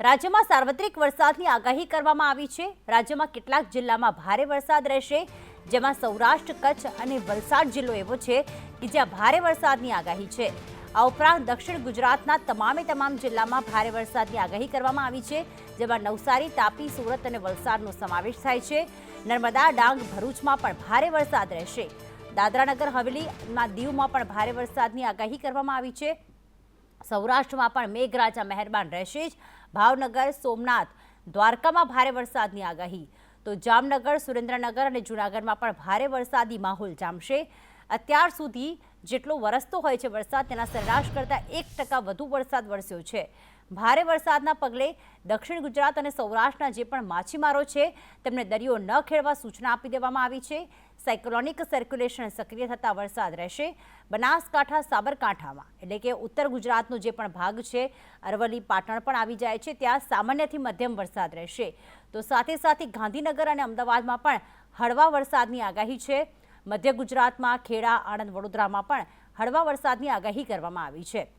રાજ્યમાં સાર્વત્રિક વરસાદની આગાહી કરવામાં આવી છે. રાજ્યમાં કેટલાક જિલ્લામાં ભારે વરસાદ રહેશે, જેમાં સૌરાષ્ટ્ર, કચ્છ અને વલસાડ જિલ્લો એવો છે કે જ્યાં ભારે વરસાદની આગાહી છે. આ ઉપરાંત દક્ષિણ ગુજરાતના તમામે તમામ જિલ્લામાં ભારે વરસાદની આગાહી કરવામાં આવી છે, જેમાં નવસારી, તાપી, સુરત અને વલસાડનો સમાવેશ થાય છે. નર્મદા, ડાંગ, ભરૂચમાં પણ ભારે વરસાદ રહેશે. દાદરાનગર હવેલીના દીવમાં પણ ભારે વરસાદની આગાહી કરવામાં આવી છે. સૌરાષ્ટ્રમાં પણ મેઘરાજા મહેરબાન રહેશે જ. ભાવનગર, સોમનાથ, દ્વારકામાં ભારે વરસાદની આગાહી. તો જામનગર, સુરેન્દ્રનગર અને જૂનાગઢમાં પણ ભારે વરસાદી માહોલ જામશે. અત્યાર સુધી જેટલો વરસતો હોય છે વરસાદ તેના સરેરાશ કરતાં એક ટકા વધુ વરસાદ વરસ્યો છે. ભારે વરસાદના પગલે દક્ષિણ ગુજરાત અને સૌરાષ્ટ્રના જે પણ માછીમારો છે, તેમને દરિયો ન ખેડવા સૂચના આપી દેવામાં આવી છે. સાયક્લોનિક સર્ક્યુલેશન સક્રિય થતા વરસાદ રહેશે બનાસકાંઠા, સાબરકાંઠામાં. એટલે કે ઉત્તર ગુજરાતનો જે પણ ભાગ છે, અરવલ્લી, પાટણ પણ આવી જાય છે. ત્યાં સામાન્યથી મધ્યમ વરસાદ રહેશે. તો સાથે સાથે ગાંધીનગર અને અમદાવાદમાં પણ હળવા વરસાદની આગાહી છે. મધ્ય ગુજરાતમાં ખેડા, આણંદ, વડોદરામાં પણ હળવા વરસાદની આગાહી કરવામાં આવી છે.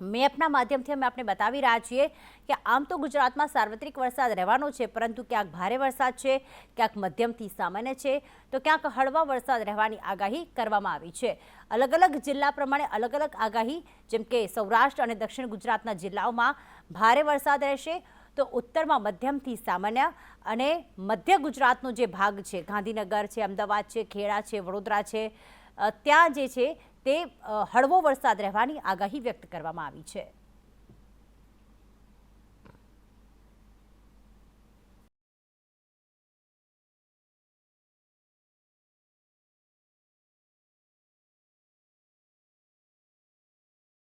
મેપના માધ્યમથી અમે આપણે બતાવી રહ્યા છીએ કે આમ તો ગુજરાતમાં સાર્વત્રિક વરસાદ રહેવાનો છે, પરંતુ ક્યાંક ભારે વરસાદ છે, ક્યાંક મધ્યમથી સામાન્ય છે. તો ક્યાંક હળવા વરસાદ રહેવાની આગાહી કરવામાં આવી છે. અલગ અલગ જિલ્લા પ્રમાણે અલગ અલગ આગાહી, જેમ કે સૌરાષ્ટ્ર અને દક્ષિણ ગુજરાતના જિલ્લાઓમાં ભારે વરસાદ રહેશે. તો ઉત્તરમાં મધ્યમથી સામાન્ય અને મધ્ય ગુજરાતનો જે ભાગ છે, ગાંધીનગર છે, અમદાવાદ છે, ખેડા છે, વડોદરા છે ત્યાં જે છે તે હળવો વરસાદ રહેવાની આગાહી વ્યક્ત કરવામાં આવી છે.